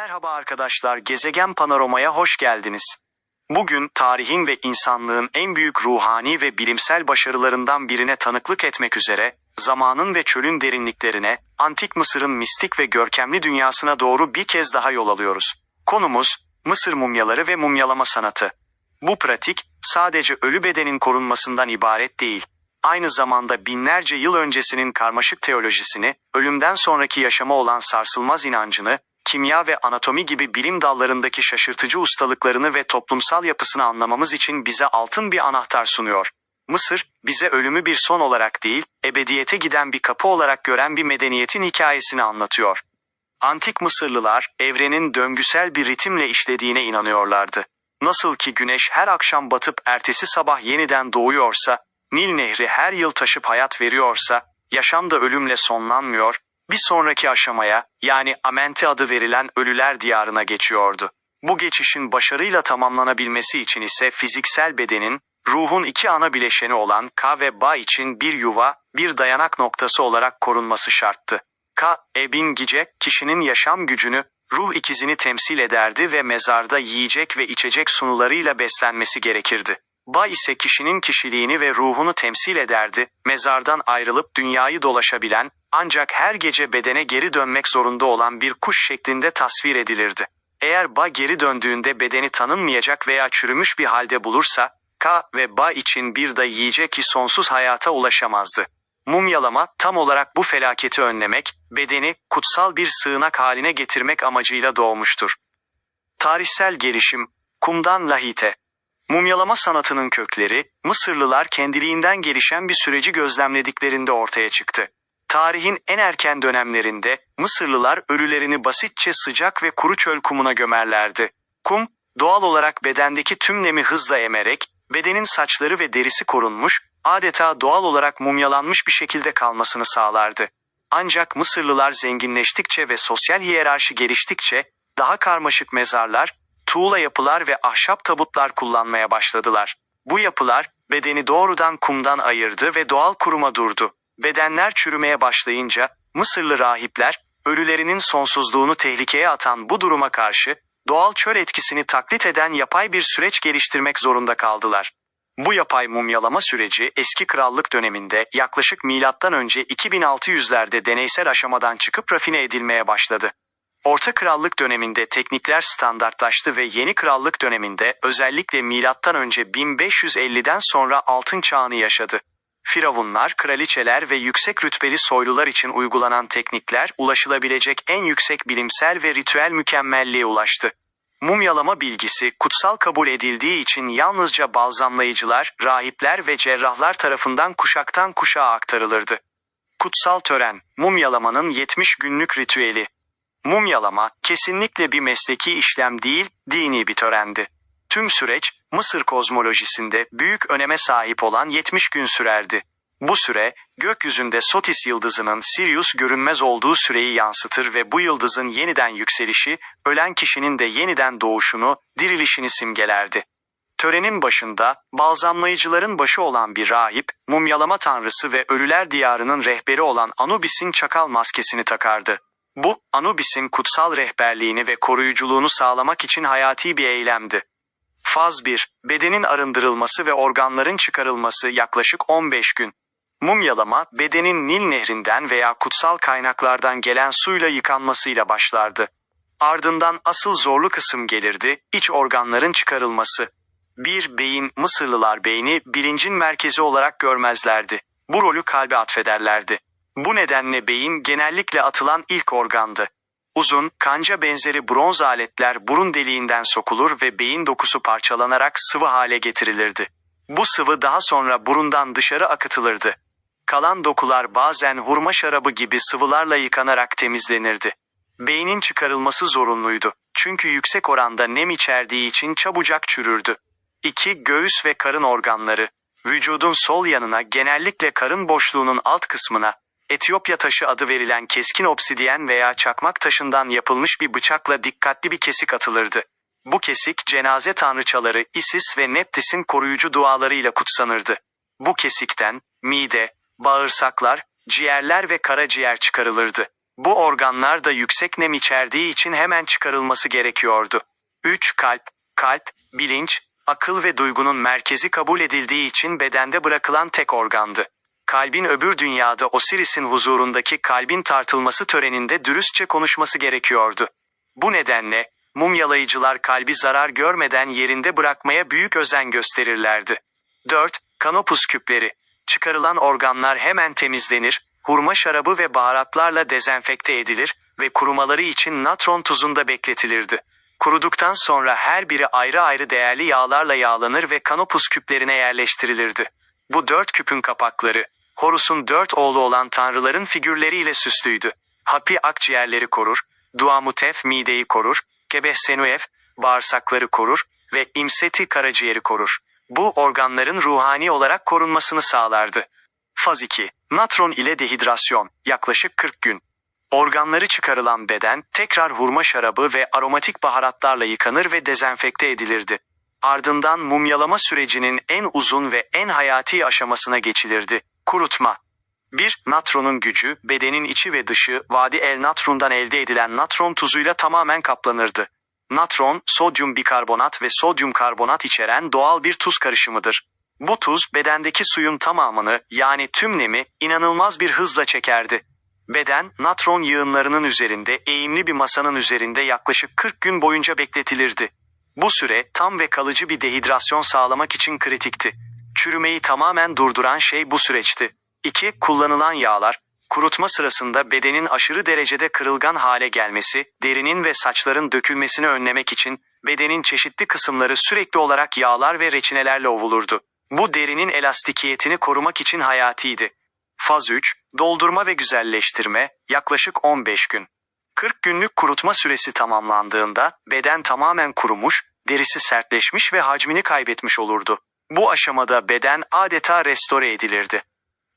Merhaba arkadaşlar, Gezegen Panorama'ya hoş geldiniz. Bugün tarihin ve insanlığın en büyük ruhani ve bilimsel başarılarından birine tanıklık etmek üzere, zamanın ve çölün derinliklerine, Antik Mısır'ın mistik ve görkemli dünyasına doğru bir kez daha yol alıyoruz. Konumuz, Mısır mumyaları ve mumyalama sanatı. Bu pratik, sadece ölü bedenin korunmasından ibaret değil. Aynı zamanda binlerce yıl öncesinin karmaşık teolojisini, ölümden sonraki yaşama olan sarsılmaz inancını, kimya ve anatomi gibi bilim dallarındaki şaşırtıcı ustalıklarını ve toplumsal yapısını anlamamız için bize altın bir anahtar sunuyor. Mısır, bize ölümü bir son olarak değil, ebediyete giden bir kapı olarak gören bir medeniyetin hikayesini anlatıyor. Antik Mısırlılar, evrenin döngüsel bir ritimle işlediğine inanıyorlardı. Nasıl ki güneş her akşam batıp ertesi sabah yeniden doğuyorsa, Nil Nehri her yıl taşıp hayat veriyorsa, yaşam da ölümle sonlanmıyor, bir sonraki aşamaya, yani Amenti adı verilen ölüler diyarına geçiyordu. Bu geçişin başarıyla tamamlanabilmesi için ise fiziksel bedenin, ruhun iki ana bileşeni olan Ka ve Ba için bir yuva, bir dayanak noktası olarak korunması şarttı. Ka, Ebin Gice, kişinin yaşam gücünü, ruh ikizini temsil ederdi ve mezarda yiyecek ve içecek sunularıyla beslenmesi gerekirdi. Ba ise kişinin kişiliğini ve ruhunu temsil ederdi, mezardan ayrılıp dünyayı dolaşabilen, ancak her gece bedene geri dönmek zorunda olan bir kuş şeklinde tasvir edilirdi. Eğer Ba geri döndüğünde bedeni tanınmayacak veya çürümüş bir halde bulursa, Ka ve Ba için bir da yiyecek ki sonsuz hayata ulaşamazdı. Mumyalama tam olarak bu felaketi önlemek, bedeni kutsal bir sığınak haline getirmek amacıyla doğmuştur. Tarihsel gelişim, kumdan lahite. Mumyalama sanatının kökleri, Mısırlılar kendiliğinden gelişen bir süreci gözlemlediklerinde ortaya çıktı. Tarihin en erken dönemlerinde Mısırlılar ölülerini basitçe sıcak ve kuru çöl kumuna gömerlerdi. Kum, doğal olarak bedendeki tüm nemi hızla emerek, bedenin saçları ve derisi korunmuş, adeta doğal olarak mumyalanmış bir şekilde kalmasını sağlardı. Ancak Mısırlılar zenginleştikçe ve sosyal hiyerarşi geliştikçe, daha karmaşık mezarlar, tuğla yapılar ve ahşap tabutlar kullanmaya başladılar. Bu yapılar, bedeni doğrudan kumdan ayırdı ve doğal kuruma durdu. Bedenler çürümeye başlayınca, Mısırlı rahipler, ölülerinin sonsuzluğunu tehlikeye atan bu duruma karşı, doğal çöl etkisini taklit eden yapay bir süreç geliştirmek zorunda kaldılar. Bu yapay mumyalama süreci eski krallık döneminde yaklaşık milattan önce 2600'lerde deneysel aşamadan çıkıp rafine edilmeye başladı. Orta Krallık döneminde teknikler standartlaştı ve Yeni Krallık döneminde özellikle milattan önce 1550'den sonra altın çağını yaşadı. Firavunlar, kraliçeler ve yüksek rütbeli soylular için uygulanan teknikler ulaşılabilecek en yüksek bilimsel ve ritüel mükemmelliğe ulaştı. Mumyalama bilgisi kutsal kabul edildiği için yalnızca balzamlayıcılar, rahipler ve cerrahlar tarafından kuşaktan kuşağa aktarılırdı. Kutsal tören, mumyalamanın 70 günlük ritüeli. Mumyalama kesinlikle bir mesleki işlem değil, dini bir törendi. Tüm süreç Mısır kozmolojisinde büyük öneme sahip olan 70 gün sürerdi. Bu süre gökyüzünde Sotis yıldızının Sirius görünmez olduğu süreyi yansıtır ve bu yıldızın yeniden yükselişi, ölen kişinin de yeniden doğuşunu, dirilişini simgelerdi. Törenin başında balzamlayıcıların başı olan bir rahip, mumyalama tanrısı ve ölüler diyarının rehberi olan Anubis'in çakal maskesini takardı. Bu, Anubis'in kutsal rehberliğini ve koruyuculuğunu sağlamak için hayati bir eylemdi. Faz 1. Bedenin arındırılması ve organların çıkarılması yaklaşık 15 gün. Mumyalama, bedenin Nil nehrinden veya kutsal kaynaklardan gelen suyla yıkanmasıyla başlardı. Ardından asıl zorlu kısım gelirdi, iç organların çıkarılması. Bir beyin, Mısırlılar beyni bilincin merkezi olarak görmezlerdi. Bu rolü kalbe atfederlerdi. Bu nedenle beyin genellikle atılan ilk organdı. Uzun, kanca benzeri bronz aletler burun deliğinden sokulur ve beyin dokusu parçalanarak sıvı hale getirilirdi. Bu sıvı daha sonra burundan dışarı akıtılırdı. Kalan dokular bazen hurma şarabı gibi sıvılarla yıkanarak temizlenirdi. Beynin çıkarılması zorunluydu. Çünkü yüksek oranda nem içerdiği için çabucak çürürdü. 2. Göğüs ve karın organları. Vücudun sol yanına genellikle karın boşluğunun alt kısmına, Etiyopya taşı adı verilen keskin obsidyen veya çakmak taşından yapılmış bir bıçakla dikkatli bir kesik atılırdı. Bu kesik cenaze tanrıçaları Isis ve Neptis'in koruyucu dualarıyla kutsanırdı. Bu kesikten mide, bağırsaklar, ciğerler ve karaciğer çıkarılırdı. Bu organlar da yüksek nem içerdiği için hemen çıkarılması gerekiyordu. 3. Kalp, kalp, bilinç, akıl ve duygunun merkezi kabul edildiği için bedende bırakılan tek organdı. Kalbin öbür dünyada Osiris'in huzurundaki kalbin tartılması töreninde dürüstçe konuşması gerekiyordu. Bu nedenle, mumyalayıcılar kalbi zarar görmeden yerinde bırakmaya büyük özen gösterirlerdi. 4. Kanopus küpleri. Çıkarılan organlar hemen temizlenir, hurma şarabı ve baharatlarla dezenfekte edilir ve kurumaları için natron tuzunda bekletilirdi. Kuruduktan sonra her biri ayrı ayrı değerli yağlarla yağlanır ve kanopus küplerine yerleştirilirdi. Bu dört küpün kapakları, Horus'un dört oğlu olan tanrıların figürleriyle süslüydü. Hapi akciğerleri korur, Duamutef mideyi korur, Gebehsenuef bağırsakları korur ve İmseti karaciğeri korur. Bu organların ruhani olarak korunmasını sağlardı. Faz 2. Natron ile dehidrasyon, yaklaşık 40 gün. Organları çıkarılan beden, tekrar hurma şarabı ve aromatik baharatlarla yıkanır ve dezenfekte edilirdi. Ardından mumyalama sürecinin en uzun ve en hayati aşamasına geçilirdi. Kurutma. 1. Natronun gücü, bedenin içi ve dışı, Vadi el Natrun'dan elde edilen natron tuzuyla tamamen kaplanırdı. Natron, sodyum bikarbonat ve sodyum karbonat içeren doğal bir tuz karışımıdır. Bu tuz bedendeki suyun tamamını yani tüm nemi inanılmaz bir hızla çekerdi. Beden, natron yığınlarının üzerinde eğimli bir masanın üzerinde yaklaşık 40 gün boyunca bekletilirdi. Bu süre tam ve kalıcı bir dehidrasyon sağlamak için kritikti. Çürümeyi tamamen durduran şey bu süreçti. 2. Kullanılan yağlar, kurutma sırasında bedenin aşırı derecede kırılgan hale gelmesi, derinin ve saçların dökülmesini önlemek için bedenin çeşitli kısımları sürekli olarak yağlar ve reçinelerle ovulurdu. Bu derinin elastikiyetini korumak için hayatiydi. Faz 3, doldurma ve güzelleştirme, yaklaşık 15 gün. 40 günlük kurutma süresi tamamlandığında beden tamamen kurumuş, derisi sertleşmiş ve hacmini kaybetmiş olurdu. Bu aşamada beden adeta restore edilirdi.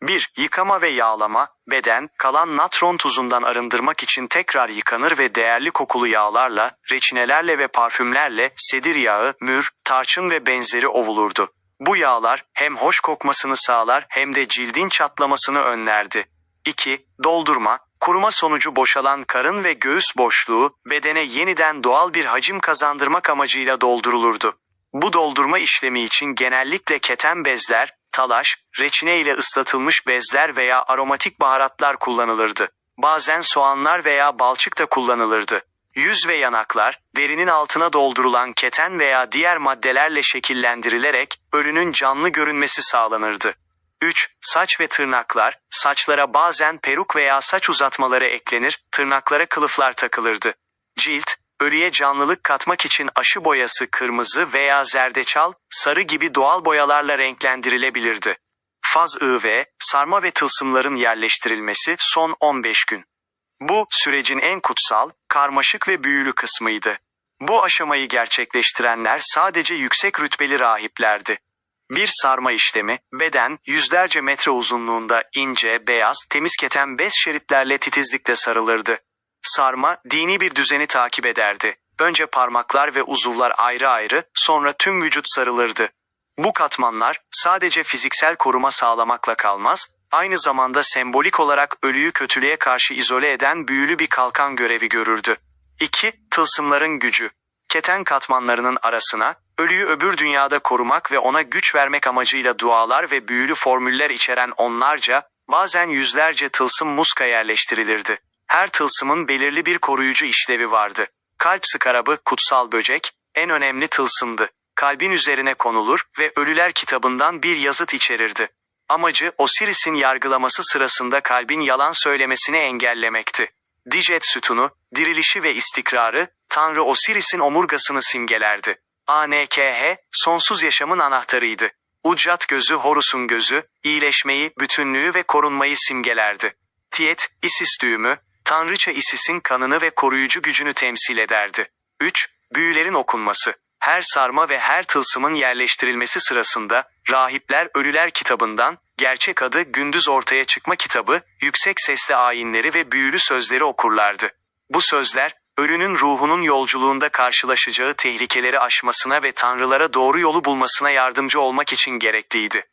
1. Yıkama ve yağlama, beden, kalan natron tuzundan arındırmak için tekrar yıkanır ve değerli kokulu yağlarla, reçinelerle ve parfümlerle sedir yağı, mür, tarçın ve benzeri ovulurdu. Bu yağlar hem hoş kokmasını sağlar hem de cildin çatlamasını önlerdi. 2. Doldurma, kuruma sonucu boşalan karın ve göğüs boşluğu bedene yeniden doğal bir hacim kazandırmak amacıyla doldurulurdu. Bu doldurma işlemi için genellikle keten bezler, talaş, reçine ile ıslatılmış bezler veya aromatik baharatlar kullanılırdı. Bazen soğanlar veya balçık da kullanılırdı. Yüz ve yanaklar, derinin altına doldurulan keten veya diğer maddelerle şekillendirilerek ölünün canlı görünmesi sağlanırdı. 3. Saç ve tırnaklar, saçlara bazen peruk veya saç uzatmaları eklenir, tırnaklara kılıflar takılırdı. Cilt, ölüye canlılık katmak için aşı boyası kırmızı veya zerdeçal, sarı gibi doğal boyalarla renklendirilebilirdi. Faz I ve sarma ve tılsımların yerleştirilmesi son 15 gün. Bu sürecin en kutsal, karmaşık ve büyülü kısmıydı. Bu aşamayı gerçekleştirenler sadece yüksek rütbeli rahiplerdi. Bir sarma işlemi, beden, yüzlerce metre uzunluğunda ince, beyaz, temiz keten bez şeritlerle titizlikle sarılırdı. Sarma, dini bir düzeni takip ederdi. Önce parmaklar ve uzuvlar ayrı ayrı, sonra tüm vücut sarılırdı. Bu katmanlar, sadece fiziksel koruma sağlamakla kalmaz, aynı zamanda sembolik olarak ölüyü kötülüğe karşı izole eden büyülü bir kalkan görevi görürdü. 2. Tılsımların gücü. Keten katmanlarının arasına, ölüyü öbür dünyada korumak ve ona güç vermek amacıyla dualar ve büyülü formüller içeren onlarca, bazen yüzlerce tılsım muska yerleştirilirdi. Her tılsımın belirli bir koruyucu işlevi vardı. Kalp skarabı, kutsal böcek, en önemli tılsımdı. Kalbin üzerine konulur ve Ölüler kitabından bir yazıt içerirdi. Amacı Osiris'in yargılaması sırasında kalbin yalan söylemesini engellemekti. Dijet sütunu, dirilişi ve istikrarı, Tanrı Osiris'in omurgasını simgelerdi. ANKH, sonsuz yaşamın anahtarıydı. Ucat gözü Horus'un gözü, iyileşmeyi, bütünlüğü ve korunmayı simgelerdi. Tiyet, Isis düğümü, Tanrıça Isis'in kanını ve koruyucu gücünü temsil ederdi. 3. Büyülerin okunması. Her sarma ve her tılsımın yerleştirilmesi sırasında, rahipler Ölüler kitabından, gerçek adı Gündüz Ortaya Çıkma kitabı, yüksek sesli ayinleri ve büyülü sözleri okurlardı. Bu sözler, ölünün ruhunun yolculuğunda karşılaşacağı tehlikeleri aşmasına ve tanrılara doğru yolu bulmasına yardımcı olmak için gerekliydi.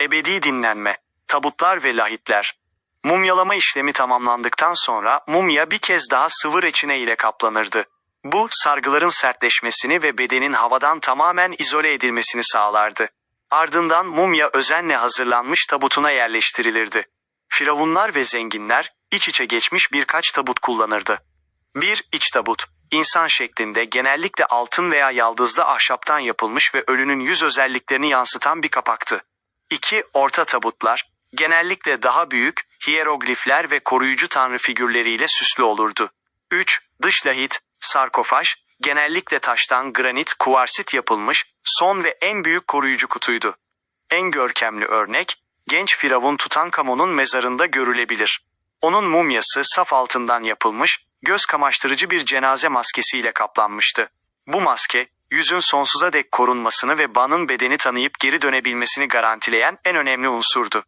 Ebedi dinlenme, tabutlar ve lahitler. Mumyalama işlemi tamamlandıktan sonra mumya bir kez daha sıvı reçine ile kaplanırdı. Bu sargıların sertleşmesini ve bedenin havadan tamamen izole edilmesini sağlardı. Ardından mumya özenle hazırlanmış tabutuna yerleştirilirdi. Firavunlar ve zenginler iç içe geçmiş birkaç tabut kullanırdı. 1. İç tabut. İnsan şeklinde genellikle altın veya yaldızlı ahşaptan yapılmış ve ölünün yüz özelliklerini yansıtan bir kapaktı. 2. Orta tabutlar. Genellikle daha büyük, hieroglifler ve koruyucu tanrı figürleriyle süslü olurdu. 3. Dış lahit, sarkofaj, genellikle taştan granit, kuvarsit yapılmış son ve en büyük koruyucu kutuydu. En görkemli örnek, genç firavun Tutankamon'un mezarında görülebilir. Onun mumyası saf altından yapılmış, göz kamaştırıcı bir cenaze maskesiyle kaplanmıştı. Bu maske, yüzün sonsuza dek korunmasını ve Ban'ın bedeni tanıyıp geri dönebilmesini garantileyen en önemli unsurdu.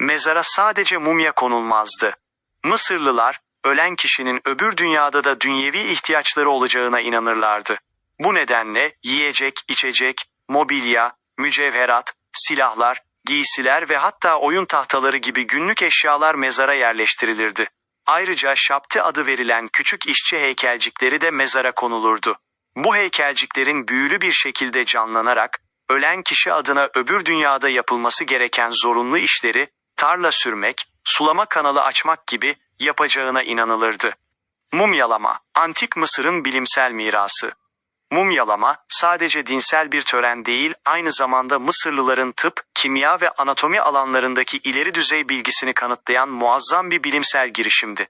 Mezara sadece mumya konulmazdı. Mısırlılar, ölen kişinin öbür dünyada da dünyevi ihtiyaçları olacağına inanırlardı. Bu nedenle yiyecek, içecek, mobilya, mücevherat, silahlar, giysiler ve hatta oyun tahtaları gibi günlük eşyalar mezara yerleştirilirdi. Ayrıca şapti adı verilen küçük işçi heykelcikleri de mezara konulurdu. Bu heykelciklerin büyülü bir şekilde canlanarak, ölen kişi adına öbür dünyada yapılması gereken zorunlu işleri, tarla sürmek, sulama kanalı açmak gibi yapacağına inanılırdı. Mumyalama, Antik Mısır'ın bilimsel mirası. Mumyalama sadece dinsel bir tören değil, aynı zamanda Mısırlıların tıp, kimya ve anatomi alanlarındaki ileri düzey bilgisini kanıtlayan muazzam bir bilimsel girişimdi.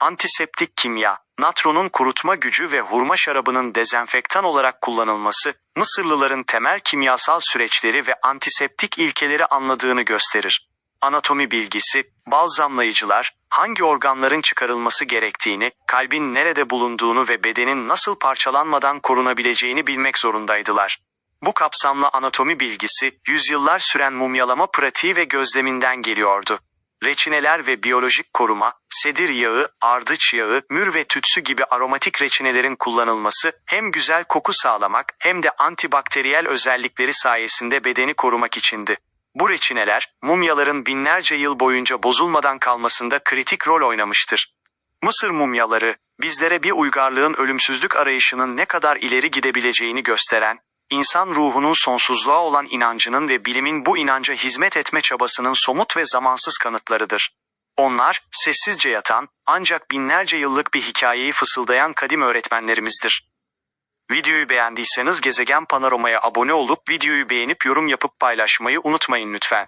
Antiseptik kimya, natronun kurutma gücü ve hurma şarabının dezenfektan olarak kullanılması, Mısırlıların temel kimyasal süreçleri ve antiseptik ilkeleri anladığını gösterir. Anatomi bilgisi, balzamlayıcılar, hangi organların çıkarılması gerektiğini, kalbin nerede bulunduğunu ve bedenin nasıl parçalanmadan korunabileceğini bilmek zorundaydılar. Bu kapsamlı anatomi bilgisi, yüzyıllar süren mumyalama pratiği ve gözleminden geliyordu. Reçineler ve biyolojik koruma, sedir yağı, ardıç yağı, mür ve tütsü gibi aromatik reçinelerin kullanılması hem güzel koku sağlamak hem de antibakteriyel özellikleri sayesinde bedeni korumak içindi. Bu reçineler, mumyaların binlerce yıl boyunca bozulmadan kalmasında kritik rol oynamıştır. Mısır mumyaları, bizlere bir uygarlığın ölümsüzlük arayışının ne kadar ileri gidebileceğini gösteren, insan ruhunun sonsuzluğa olan inancının ve bilimin bu inanca hizmet etme çabasının somut ve zamansız kanıtlarıdır. Onlar, sessizce yatan, ancak binlerce yıllık bir hikayeyi fısıldayan kadim öğretmenlerimizdir. Videoyu beğendiyseniz Gezegen Panorama'ya abone olup videoyu beğenip yorum yapıp paylaşmayı unutmayın lütfen.